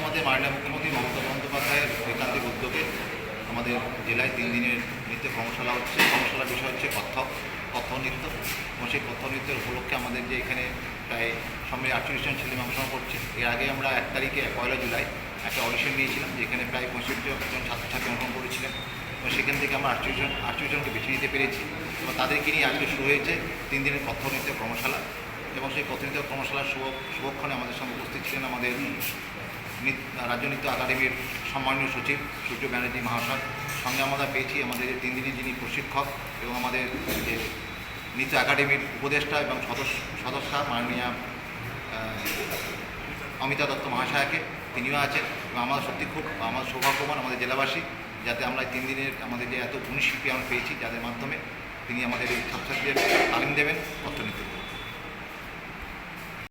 আমাদের মাননীয় মুখ্যমন্ত্রী মমতা বন্দ্যোপাধ্যায়ের ঐকান্তিক উদ্যোগে আমাদের জেলায় তিন দিনের নৃত্য কর্মশালা হচ্ছে। কর্মশালার বিষয় হচ্ছে কথক কথ নৃত্য। এবং সেই কথ নৃত্যের উপলক্ষে আমাদের যে এখানে প্রায় সম্মিলিত আটচল্লিশ জন ছেলে অংশগ্রহণ করছে। এর আগে আমরা এক তারিখে, পয়লা জুলাই, একটা অডিশন নিয়েছিলাম, যেখানে প্রায় পঁয়ষট্টি জন ছাত্রছাত্রী অংশগ্রহণ করেছিলেন। এবং সেখান থেকে আমরা আটচল্লিশ জন, আটচল্লিশ জনকে বেছে নিতে পেরেছি। এবং তাদেরকে নিয়ে আজকে শুরু হয়েছে তিন দিনের কথ নৃত্য কর্মশালা। এবং সেই কথ নৃত্য কর্মশালার শুভ, শুভক্ষণে আমাদের সঙ্গে উপস্থিত ছিলেন আমাদের রাজ্য নৃত্য একাডেমির সম্মানীয় সচিব, সূর্য ব্যানার্জি মহাশয়। সঙ্গে আমরা পেয়েছি আমাদের যে তিন দিনের যিনি প্রশিক্ষক এবং আমাদের যে নৃত্য একাডেমির উপদেষ্টা এবং সদস্য, সদস্যা মাননীয়া অমিতা দত্ত মহাশয়াকে। তিনিও আছেন এবং আমার সত্যি খুব, আমার সৌভাগ্যবান আমাদের জেলাবাসী যাতে আমরা তিন দিনের আমাদের যে এত গুণী শিল্পী আমরা পেয়েছি যাদের মাধ্যমে তিনি আমাদের এই ছাত্রছাত্রীদের তালিম দেবেন, অর্থনীতি